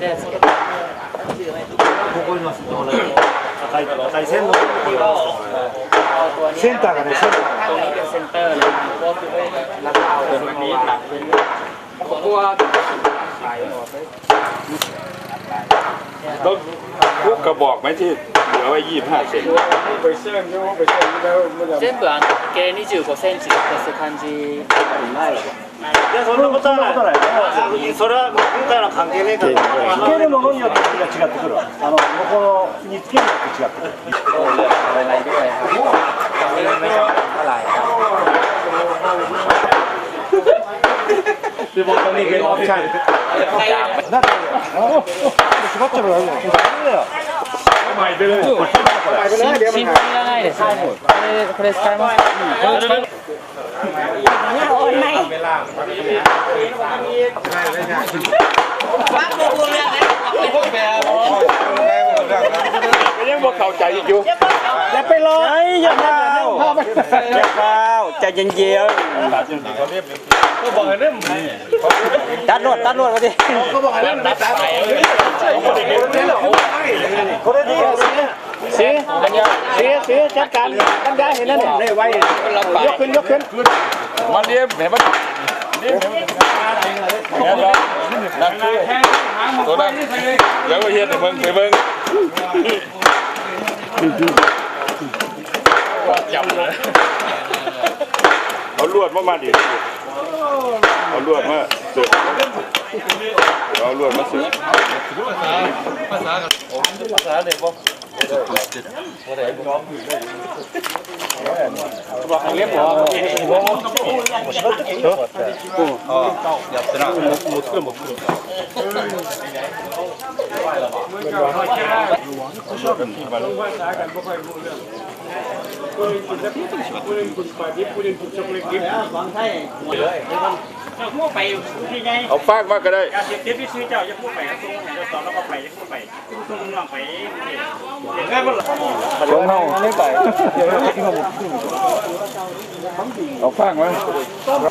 でそれここにます赤い赤い線のセンターがねセンター ตรงนี้เป็นเซนเตอร์เลยก็คือราคาเป็นแบบนี้ตัดเป็นここは ต้องพวกกระบอกไหมที่เหลือไว้ยี่ห้าเซน 全部あの直径25センチって感じない いやそんなことはないそれは今回の関係ねえからつけるものによって味が違ってくるわあのここにつけるのって違ってくる อะไรด้วยครับตรงนี้ไม่จำเป็นเท่าไหร่ครับ で僕はねゲームオプションなんかあ縛っちゃうからダメだよ前出る新品いらないですよねこれこれ使います หน้าโอนไหมบ้านกูกูเรื่องนะไอ้พวกแม่ยังบ่เข้าใจอยู่อย่าไปรออย่าเข้าอย่าเข้าใจเย็นเย็นก็บอกให้เริ่มตัดรวดตัดรวดมาดิก็บอกให้เริ่มตัดไายเขาได้ดีสิอันนี้ สีจัดการบรรยายเห็นแล้วเนี่ยได้ไว้ยกขึ้นยกขึ้นมันเรียบเห็นมันเรียบเห็นมันนั่นคือตัวนั้นเดี๋ยวไปเฮ็ดให้เบิ่งไปเบิ่งจับเลยเอาลวดมามาดิเอาลวดมาเสือกเอาลวดมาเสือกพูดไปที่ไงเเอาฟากมาก็ได้ยาเสพติดที่ซื้อเจ้าจะพูดไปกรงให้เจ้าสอนแล้วก็ไปจะพูดไป ทุกคนน้องไปเด็กง่ายบ่ล่ะลงเฮาไ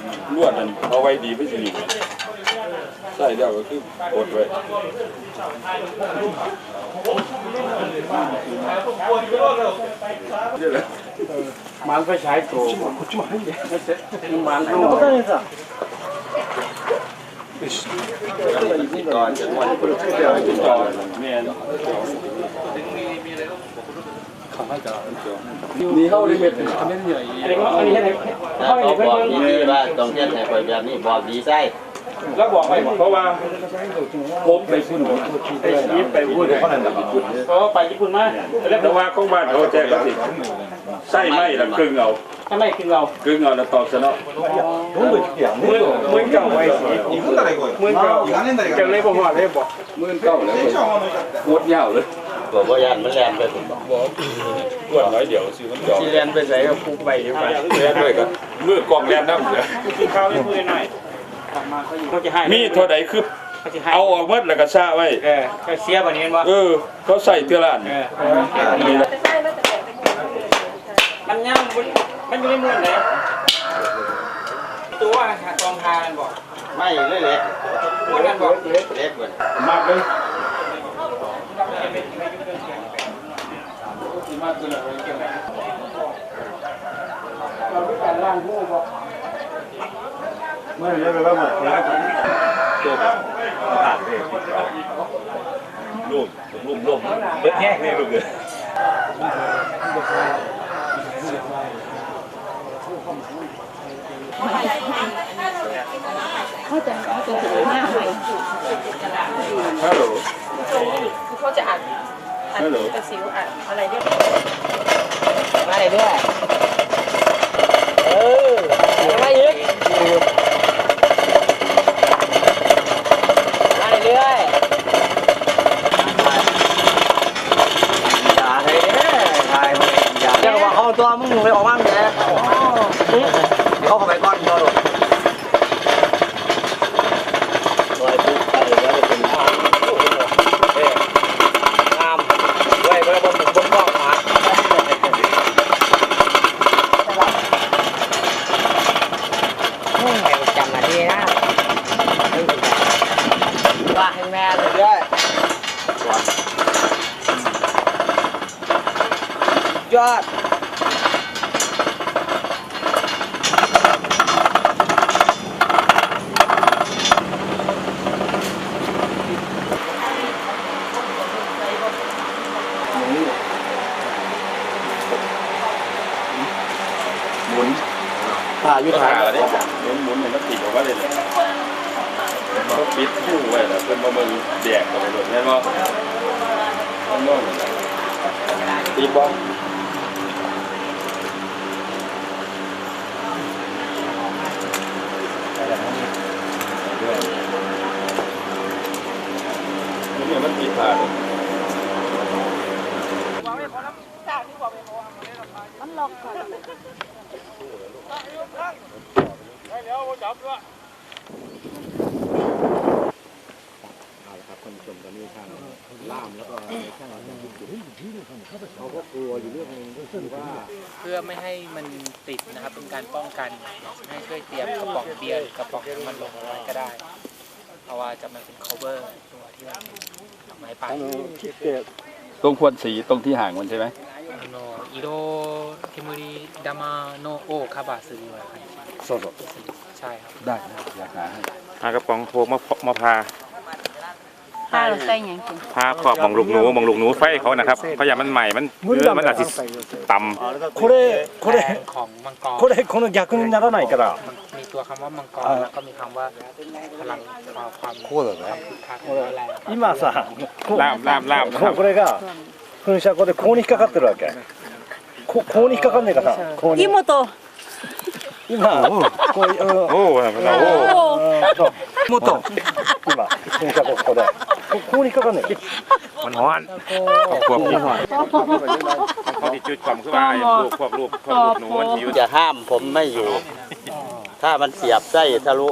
ลวดนั่นเอาไว้ดีไม่สิหนีใส่เดียวก็คือกดไว้นี่แหละมันไปใช้ตัวรู้ก่อนจะมันเพื่อเพื่อจะก่อนแม่ เนี่ย นี่เขาเลยเป็นคอมเมนต์ใหญ่ อันนี้อันนี้ให้ เขาบอกดีๆว่าต้องเทียนให้ไปแบบนี้บอกดีไส้ แล้วบอกไปเพราะว่าผมไปพูดไปยิ้มไปพูดเขานั่นแหละ ก็ไปญี่ปุ่นมาแล้ว แต่ว่าของบ้านเขาแจ้งก็สิใช่ไหมล่ะกึ่งเอา ทำไมคือเรา กึ่งเอาแล้วตอบซะเนาะ どんどん聞けやねมือมือเก่าไว้สิ 行くんだねこれ。 มือเก่า 行かねえんだね。 จะเลยบ่ฮอดเลยบ่ มื่นเก้าแล้ว テンション上がんのかって。 โคตรยาวเลย บอกว่ายันมันแรงไปผมบอกลวดน้อยเดียวสิมันจอสิเรียนไปใส่ก็พูไปอยู่ไปเล่นด้วยกันมือกองแลนน้ำเสือกินข้าวให้พูดหน่อยกลับมาเขาอยู่เขาจะให้มีเท่าใดคือเขาจะให้เอาออกหมดแล้วก็ซะไว้เออก็เสียบัดนี้บ่เออ เขาใส่เทือละอันเออนี่ละมันยังมันอยู่ในเมืองไหนตัวกองทานบ่ไม่เล็กเหมือนกันบ่ๆเล็กเหมือนมากเลย เมื่อเรียกไปว่าหมดแล้วลุ่มลุ่มลุ่มเบิดแห้งนี่ลูกเอ้ยเขาจะเขาจะถึงหน้าใหม่ฮัลโหลเขาจะอัด อัดฮัลโหลกระสิวอัดอะไรเรียบมาเลยด้วยเออมาอีกมาเรื่อยอย่าให้เด้อทายมึงอย่าเดี๋ยวว่าเขาตัวมึงไปออกบ้างแกเขาเข้าไปก่อนตัวลูก ลอยปุ๊บไปแล้วจะเป็น งามเว้ยเว้ยบนบนกล้องหาไม่จำมาดีนะว่าให้แม่เลยด้วย ยอด หมุนผ่าอยู่ก็ Dạ. ทางหาได้หมุนหมุนเนี่ยมันติดออกมาเลยเนี่ยเขาปิดผู้ไว้แล้วเป็นมาเมืองแดกกันไปหมดแน่นอนมันนอนตีบอล นี่มันติดผ่านเอาละครับท่ านผู้ชมตอนนี้ทางล่ามแล้วก็ช่างทางญี่ปุ่นเขาก็กลัวอยู่เรื่องหนึงก็คือว่า เพื่อไม่ให้มันติดนะครับ เป็นการป้องกันให้ช่วยเตรียมกระป๋องเบียร์หรือกระป๋องน้ำมันลงเอาไว้ก็ได้ เพราะว่าจะมันเป็น cover ตัวที่มันเป็นไม้ป่า คิดเกต ตรงควรสีตรงที่ห่างมันใช่ไหม あの色煙玉のをカバーするような感じ そうそう ใช่ครับ ได้นะอยากหาให้ หากระป๋องโทมามาพา ถ้าเราใส่หยังกิน พาครอบมองลูกหนูมองลูกหนูไฟเขานะครับเพราะอย่างมันใหม่มันเออมันอาจจะต่ำ これこ แบร れ นด์ของมังกร これこの逆にならないから มันมีตัวคำว่ามังกร อ่า แล้วก็มีคำว่าพลังความความ こうだね คึกคักร้ายแรง 今さこう ล่ามล่ามล่ามนะค こ รับ これが噴射口でここに引っかかってるわけこここに引っかかんねえかさここに妹今こういううん โอ้เราโอ้ うん そうもっと今噴射口ここでこここに引っかかんねえか มันฮ้อนควบคิดเขาติดจุดความคือว่าลูกควบลูกควบลูกหนูมันหิว จะห้ามผมไม่อยู่ ถ้ามันเสียบไส้ทะลุ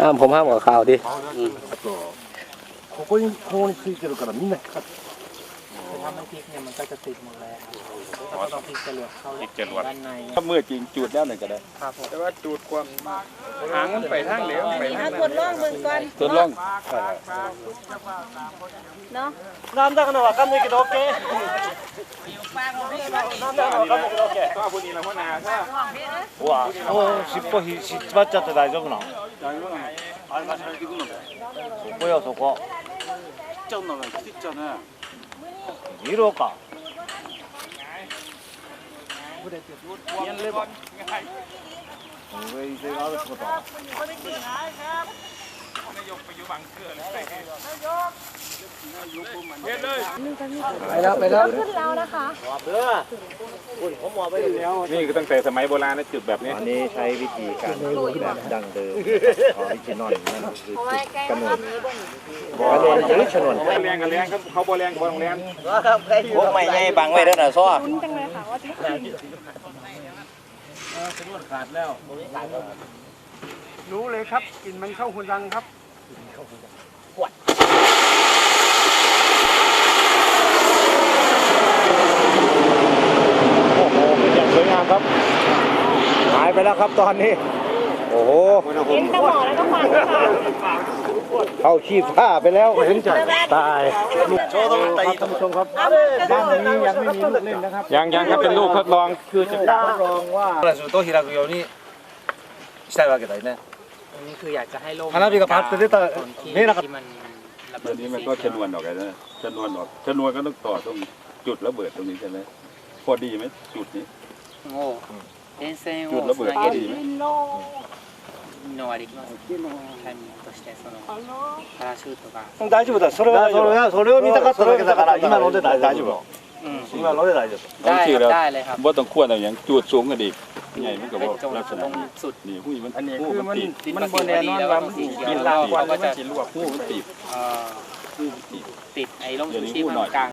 ห้ามผมห้ามกับข่าวดิ ここにここについてるからみんな引っかかって ถ้ามันพลิกเนี่ยมันก็จะติดหมดเลยก็ต้องพลิกจรวดเข้า ติดจรวด ด้านใน ถ้ามือจริงจุดแล้วหนึ่งก็ได้ ครับผม แต่ว่าจุดความหางมันไปทางเหลวไปทาง ทดลองเบิ่งก่อน ทดลอง เนาะ なんだかのわかんないけど OK なんだかのわかんないけど OK ก็พวกนี้เราพ่อนาถ้า うわもう尻尾ひしっばっちゃって大丈夫なのそこよそこ ยี่โรก็เฮ้ยเจ้าเราเป็นต่อ นายกไปอยู่บังเกอเลยเฮ็ดเลยไปแล้วไปแล้วขึ้นแล้วนะคะหมอเพื่ออุ่เขาหมอไปแล้วนี่ก็ตั้งแต่สมัยโบราณนะจุดแบบนี้อันนี้ใช้วิธีการแบบดังเดิมของอิจินอนนั่นคือกำเนิดบ่อแรงหรือชนวนบ่แรงกันแรงเขาบ่แรงบ่แรงพวกไม่ใหญ่บังไว้เด้อน่ะซ้อลุ้นจังเลยค่ะว่าจะขาดแล้ว รู้เลยครับกลิ่นมันเข้าหุ่นรังครับ โอ้โหเป็นอย่างสวยงามครับ หายไปแล้วครับตอนนี้ โอ้โห เห็นแตะหมอแล้วก็ฟังค่ะ เข้าชีพผ้าไปแล้วเห็นจะตายโชว์ต้องตีท่านผู้ชมครับบ้านนี้ยังไม่มีลูกเล่นนะครับ ยังยังครับเป็นลูกทดลองคือจะ รับรองว่าすると開くようにしたいわけだよね อันนี้คืออยากจะให้โลก 花火がパッと出た ตอนที่ 見えなかった ที่มันระ ต เบิ อ ด นนี้มันก็ชนวนออกแล้วนะชนวนออกชนวนก็ต้องต่อตรงจุดระเบิดตรงนี้ใช่ไหมพอดีไหมจุดนี้ โง่電線จุด を ระ つ เบิด な พ げ อ る ดีไหม う 能はできますタイミングとしてそのパラシュートが大丈夫だそれはそれはそれを見たかっただけだから今ので大丈夫 อืม 今ので大丈夫 ได้ จริง ครับ ๆแล้ว ได้เลยครับ บ่ต้องควรเอาหยังจูดสูงกันอีก ใหญ่มันก็เป็บ่นจงลักษตณะรงนี้สุดนี่หูมันอันนี้หูคือมันมันติดมันบ่แน่นอนว่ามันสิกินลาวกว่าหรือมันสิลวกเขาก็จะหูมันติดเอ่อหูมันติดติดไอ้ร่มเดี๋ชูยวนี้ชีพพูดหน่อยกลาง